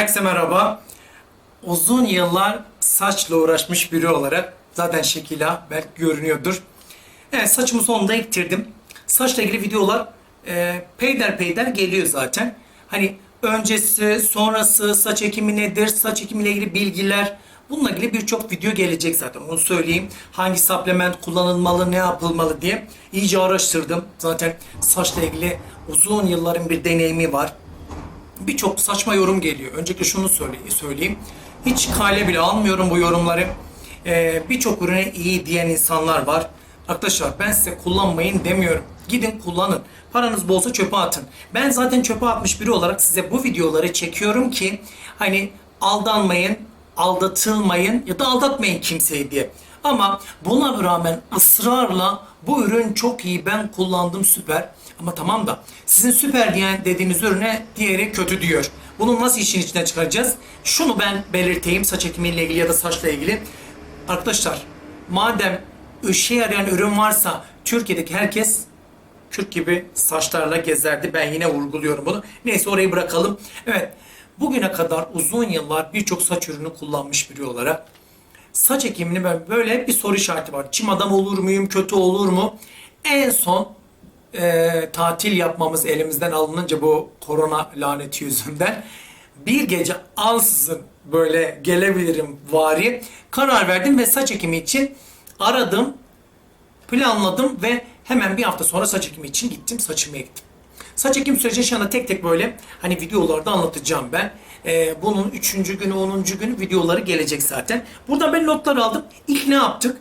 Herkese merhaba. Uzun yıllar saçla uğraşmış biri olarak zaten şekila belki görünüyordur. Evet saçımı sonunda ektirdim. Saçla ilgili videolar e, peyder peyder geliyor zaten. Hani öncesi, sonrası, saç ekimi nedir, saç ekimiyle ilgili bilgiler, bununla ilgili birçok video gelecek zaten. Onu söyleyeyim. Hangi supplement kullanılmalı, ne yapılmalı diye iyice araştırdım. Zaten saçla ilgili uzun yılların bir deneyimi var birçok saçma yorum geliyor. Öncelikle şunu söyle- söyleyeyim. Hiç kale bile almıyorum bu yorumları. Ee, birçok ürüne iyi diyen insanlar var. Arkadaşlar ben size kullanmayın demiyorum. Gidin kullanın. Paranız bolsa çöpe atın. Ben zaten çöpe atmış biri olarak size bu videoları çekiyorum ki hani aldanmayın, aldatılmayın ya da aldatmayın kimseyi diye. Ama buna rağmen ısrarla bu ürün çok iyi ben kullandım süper. Ama tamam da sizin süper diyen dediğiniz ürüne diğeri kötü diyor. Bunu nasıl işin içine çıkaracağız? Şunu ben belirteyim saç ekimiyle ilgili ya da saçla ilgili. Arkadaşlar madem işe yarayan ürün varsa Türkiye'deki herkes Kürk gibi saçlarla gezerdi. Ben yine vurguluyorum bunu. Neyse orayı bırakalım. Evet. Bugüne kadar uzun yıllar birçok saç ürünü kullanmış biri olarak saç ekimini böyle bir soru işareti var. Çim adam olur muyum? Kötü olur mu? En son e, tatil yapmamız elimizden alınınca bu korona laneti yüzünden bir gece ansızın böyle gelebilirim vari karar verdim ve saç ekimi için aradım planladım ve hemen bir hafta sonra saç ekimi için gittim saçımı ektim. Saç ekim süreci şu tek tek böyle hani videolarda anlatacağım ben. Ee, bunun 3. günü 10. günü videoları gelecek zaten. Burada ben notlar aldım. İlk ne yaptık?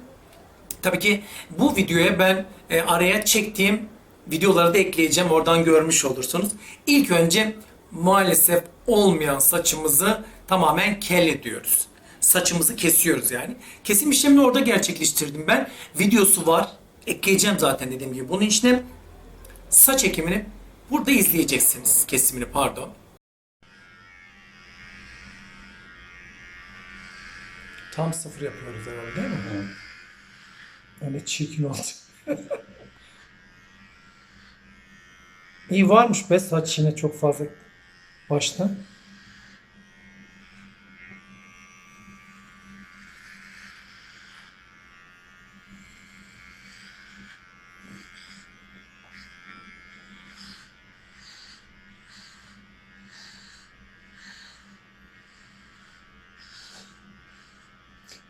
Tabii ki bu videoya ben e, araya çektiğim videoları da ekleyeceğim. Oradan görmüş olursunuz. İlk önce maalesef olmayan saçımızı tamamen kel ediyoruz. Saçımızı kesiyoruz yani. Kesim işlemini orada gerçekleştirdim ben. Videosu var. Ekleyeceğim zaten dediğim gibi. Bunun işlem saç ekimini burada izleyeceksiniz. Kesimini pardon. Tam sıfır yapıyoruz herhalde değil mi? Öyle çirkin oldu. İyi varmış be saç yine çok fazla başta.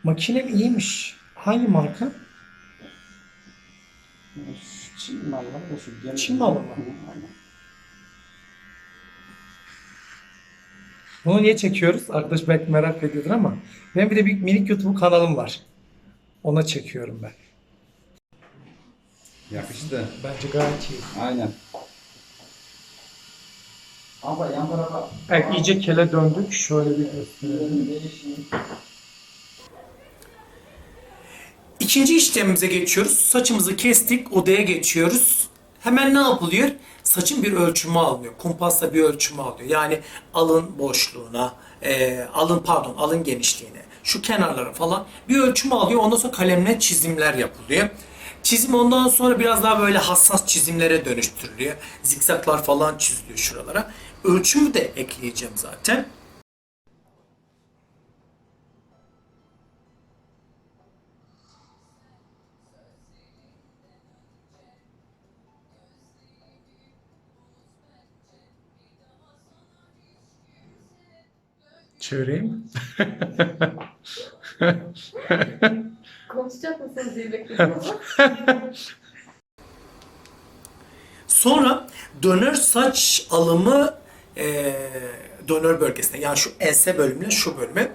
Makinem iyiymiş. Hangi marka? Çin malı da şu. Çin malı mı? Aynen. Bunu niye çekiyoruz? Arkadaş belki merak ediyordur ama benim bir de bir minik YouTube kanalım var. Ona çekiyorum ben. Yakıştı. Bence gayet iyi. Aynen. Ama yan tarafa Evet iyice kele döndük. Şöyle bir gösterelim. İkinci işlemimize geçiyoruz. Saçımızı kestik, odaya geçiyoruz. Hemen ne yapılıyor? Saçın bir ölçümü alınıyor. Kumpasla bir ölçümü alıyor. Yani alın boşluğuna, e, alın pardon alın genişliğine, şu kenarlara falan bir ölçümü alıyor. Ondan sonra kalemle çizimler yapılıyor. Çizim ondan sonra biraz daha böyle hassas çizimlere dönüştürülüyor. Zikzaklar falan çiziliyor şuralara. Ölçümü de ekleyeceğim zaten. Çevireyim. Konuşacak mısınız diye ama. Sonra dönör saç alımı e, dönör bölgesine yani şu ense bölümüne şu bölüme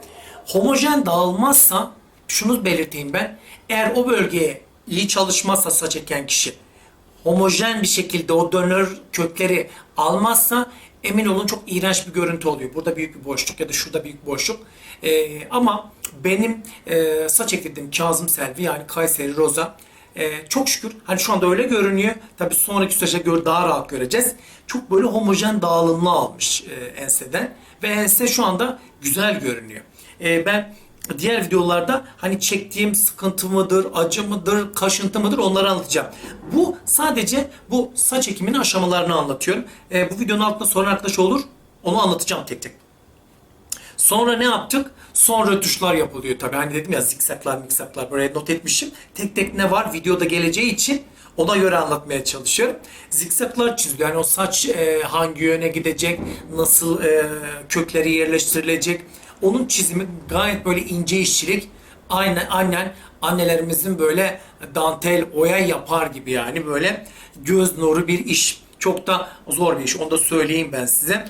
homojen dağılmazsa şunu belirteyim ben eğer o bölgeye iyi çalışmazsa saç eken kişi homojen bir şekilde o dönör kökleri almazsa emin olun çok iğrenç bir görüntü oluyor. Burada büyük bir boşluk ya da şurada büyük bir boşluk. Ee, ama benim e, saç ektirdiğim Kazım Selvi yani Kayseri Roza e, çok şükür hani şu anda öyle görünüyor. Tabii sonraki süreçte gör, daha rahat göreceğiz. Çok böyle homojen dağılımlı almış e, enseden ve ense şu anda güzel görünüyor. E, ben diğer videolarda hani çektiğim sıkıntı mıdır, acı mıdır, kaşıntı mıdır onları anlatacağım. Bu sadece bu saç ekiminin aşamalarını anlatıyorum. E, bu videonun altında soran arkadaş olur. Onu anlatacağım tek tek. Sonra ne yaptık? Son rötuşlar yapılıyor tabii. Hani dedim ya zikzaklar miksaklar buraya not etmişim. Tek tek ne var videoda geleceği için ona göre anlatmaya çalışıyorum. Zikzaklar çiziliyor. Yani o saç e, hangi yöne gidecek, nasıl e, kökleri yerleştirilecek. Onun çizimi gayet böyle ince işçilik. Aynen annen annelerimizin böyle dantel oya yapar gibi yani böyle göz nuru bir iş. Çok da zor bir iş. Onu da söyleyeyim ben size.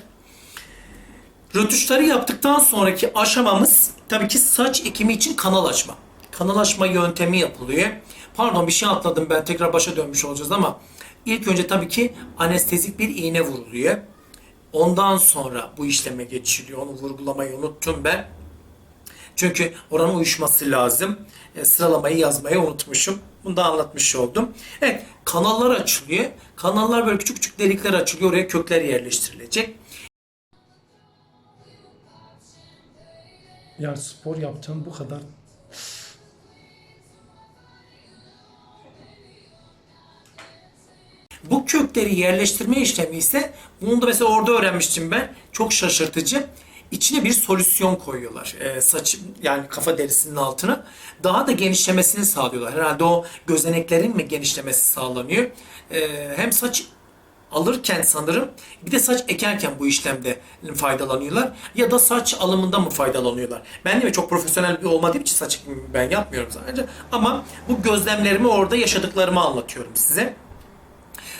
Rötuşları yaptıktan sonraki aşamamız tabii ki saç ekimi için kanal açma. Kanal açma yöntemi yapılıyor. Pardon bir şey atladım ben tekrar başa dönmüş olacağız ama ilk önce tabii ki anestezik bir iğne vuruluyor. Ondan sonra bu işleme geçiliyor. Onu vurgulamayı unuttum ben. Çünkü oranın uyuşması lazım. E, sıralamayı yazmayı unutmuşum. Bunu da anlatmış oldum. Evet, kanallar açılıyor. Kanallar böyle küçük küçük delikler açılıyor. Oraya kökler yerleştirilecek. Ya spor yapacağım bu kadar. Bu kökleri yerleştirme işlemi ise bunu da mesela orada öğrenmiştim ben. Çok şaşırtıcı. İçine bir solüsyon koyuyorlar. Ee, saç yani kafa derisinin altına. Daha da genişlemesini sağlıyorlar. Herhalde o gözeneklerin mi genişlemesi sağlanıyor. Ee, hem saç alırken sanırım bir de saç ekerken bu işlemde faydalanıyorlar ya da saç alımında mı faydalanıyorlar? Ben de çok profesyonel bir olmadığım için saç ben yapmıyorum sadece ama bu gözlemlerimi orada yaşadıklarımı anlatıyorum size.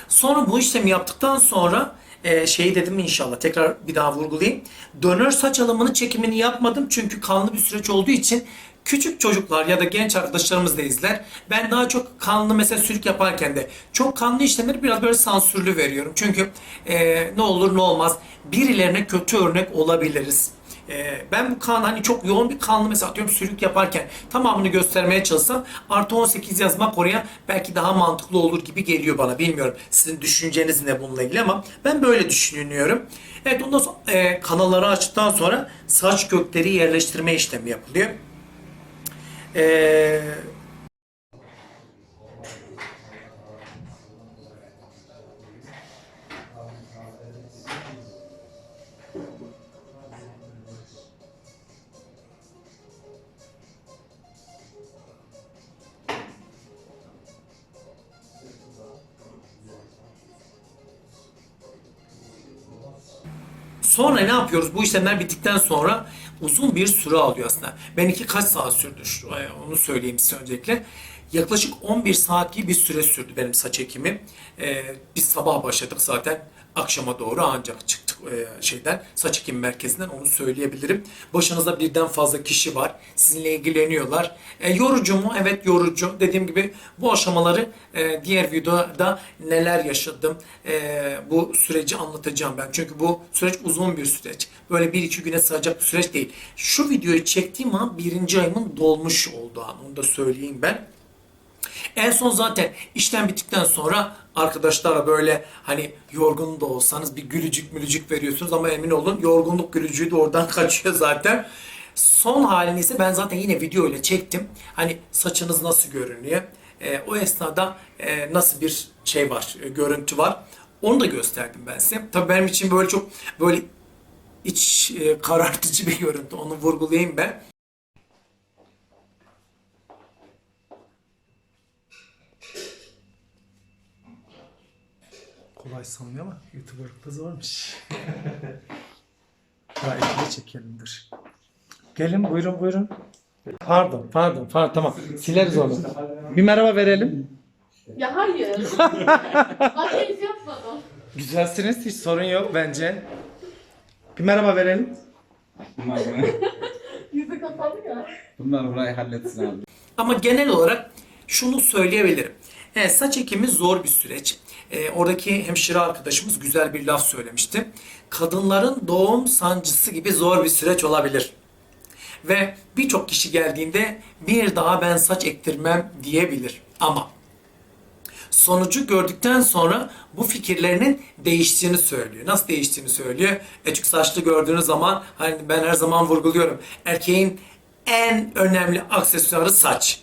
Sonra bu işlemi yaptıktan sonra e, şey dedim inşallah tekrar bir daha vurgulayayım. Dönör saç alımını çekimini yapmadım çünkü kanlı bir süreç olduğu için küçük çocuklar ya da genç arkadaşlarımız da izler. Ben daha çok kanlı mesela sülük yaparken de çok kanlı işlemleri biraz böyle sansürlü veriyorum. Çünkü e, ne olur ne olmaz birilerine kötü örnek olabiliriz. Ee, ben bu kan hani çok yoğun bir kanlı mesela atıyorum sülük yaparken tamamını göstermeye çalışsam artı 18 yazmak oraya belki daha mantıklı olur gibi geliyor bana. Bilmiyorum sizin düşünceniz ne bununla ilgili ama ben böyle düşünüyorum. Evet ondan sonra e, kanalları açtıktan sonra saç kökleri yerleştirme işlemi yapılıyor. Eee Sonra ne yapıyoruz? Bu işlemler bittikten sonra uzun bir süre alıyor aslında. Benimki kaç saat sürdü? Onu söyleyeyim size öncelikle. Yaklaşık 11 saat gibi bir süre sürdü benim saç ekimim. Ee, biz sabah başladık zaten. Akşama doğru ancak çıktık e, şeyden saç ekim merkezinden onu söyleyebilirim. Başınızda birden fazla kişi var. Sizinle ilgileniyorlar. E, yorucu mu? Evet yorucu. Dediğim gibi bu aşamaları e, diğer videoda neler yaşadım e, bu süreci anlatacağım ben. Çünkü bu süreç uzun bir süreç. Böyle bir iki güne sığacak bir süreç değil. Şu videoyu çektiğim an birinci ayımın dolmuş olduğu an. Onu da söyleyeyim ben. En son zaten işlem bittikten sonra arkadaşlarla böyle hani yorgun da olsanız bir gülücük mülücük veriyorsunuz ama emin olun yorgunluk gülücüğü de oradan kaçıyor zaten. Son halini ise ben zaten yine video ile çektim. Hani saçınız nasıl görünüyor? Ee, o esnada e, nasıl bir şey var, e, görüntü var. Onu da gösterdim ben size. Tabii benim için böyle çok böyle iç e, karartıcı bir görüntü. Onu vurgulayayım ben. Kolay sanılıyor ama YouTuber'lıkta zormuş. Daha ikili çekelim dur. Gelin buyurun buyurun. Pardon pardon pardon tamam sileriz onu. Bir merhaba verelim. Ya hayır. Makyaj yapmadım. Güzelsiniz hiç sorun yok bence. Bir merhaba verelim. Bunlar, Yüzü kapalı ya. bunlar burayı halletsin abi. Ama genel olarak şunu söyleyebilirim. Evet, saç ekimi zor bir süreç. Ee, oradaki hemşire arkadaşımız güzel bir laf söylemişti. Kadınların doğum sancısı gibi zor bir süreç olabilir. Ve birçok kişi geldiğinde bir daha ben saç ektirmem diyebilir. Ama sonucu gördükten sonra bu fikirlerinin değiştiğini söylüyor. Nasıl değiştiğini söylüyor? E çünkü saçlı gördüğünüz zaman hani ben her zaman vurguluyorum. Erkeğin en önemli aksesuarı saç.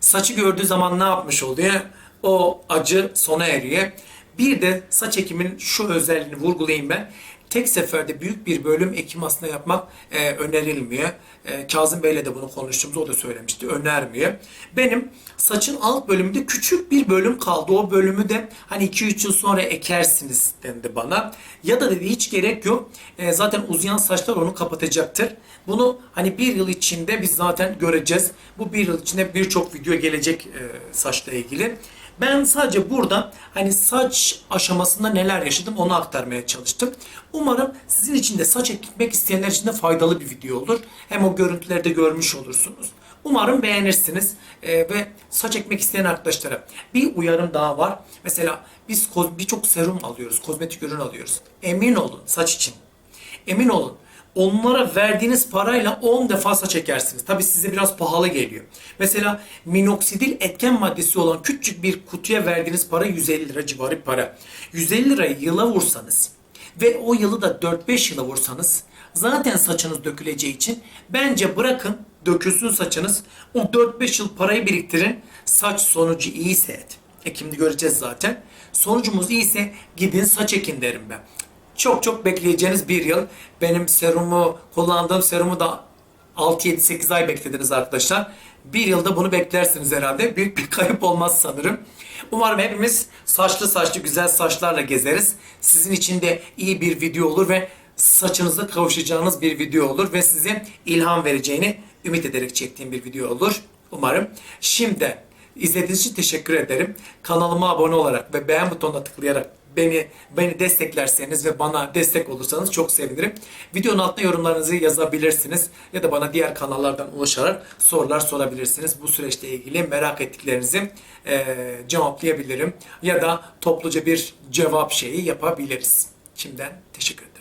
Saçı gördüğü zaman ne yapmış oluyor? O acı sona eriyor. Bir de saç ekiminin şu özelliğini vurgulayayım ben. tek seferde büyük bir bölüm ekim aslında yapmak e, önerilmiyor. E, Kazım Bey'le de bunu konuştuğumuzda o da söylemişti. Önermiyor. Benim saçın alt bölümünde küçük bir bölüm kaldı. O bölümü de hani 2-3 yıl sonra ekersiniz dendi bana. Ya da dedi hiç gerek yok. E, zaten uzayan saçlar onu kapatacaktır. Bunu hani bir yıl içinde biz zaten göreceğiz. Bu bir yıl içinde birçok video gelecek e, saçla ilgili. Ben sadece burada hani saç aşamasında neler yaşadım onu aktarmaya çalıştım. Umarım sizin için de saç ekmek isteyenler için de faydalı bir video olur. Hem o görüntüleri de görmüş olursunuz. Umarım beğenirsiniz Ee, ve saç ekmek isteyen arkadaşlara bir uyarım daha var. Mesela biz birçok serum alıyoruz, kozmetik ürün alıyoruz. Emin olun saç için. Emin olun onlara verdiğiniz parayla 10 defa saç çekersiniz. Tabi size biraz pahalı geliyor. Mesela minoksidil etken maddesi olan küçük bir kutuya verdiğiniz para 150 lira civarı para. 150 lirayı yıla vursanız ve o yılı da 4-5 yıla vursanız zaten saçınız döküleceği için bence bırakın dökülsün saçınız. O 4-5 yıl parayı biriktirin. Saç sonucu iyiyse et. Ekim'de göreceğiz zaten. Sonucumuz iyiyse gidin saç ekin derim ben. Çok çok bekleyeceğiniz bir yıl. Benim serumu, kullandığım serumu da 6-7-8 ay beklediniz arkadaşlar. Bir yılda bunu beklersiniz herhalde. Büyük bir kayıp olmaz sanırım. Umarım hepimiz saçlı saçlı güzel saçlarla gezeriz. Sizin için de iyi bir video olur ve saçınıza kavuşacağınız bir video olur ve size ilham vereceğini ümit ederek çektiğim bir video olur. Umarım. Şimdi izlediğiniz için teşekkür ederim. Kanalıma abone olarak ve beğen butonuna tıklayarak beni beni desteklerseniz ve bana destek olursanız çok sevinirim. Videonun altına yorumlarınızı yazabilirsiniz ya da bana diğer kanallardan ulaşarak sorular sorabilirsiniz. Bu süreçte ilgili merak ettiklerinizi eee, cevaplayabilirim ya da topluca bir cevap şeyi yapabiliriz. Şimdiden teşekkür ederim.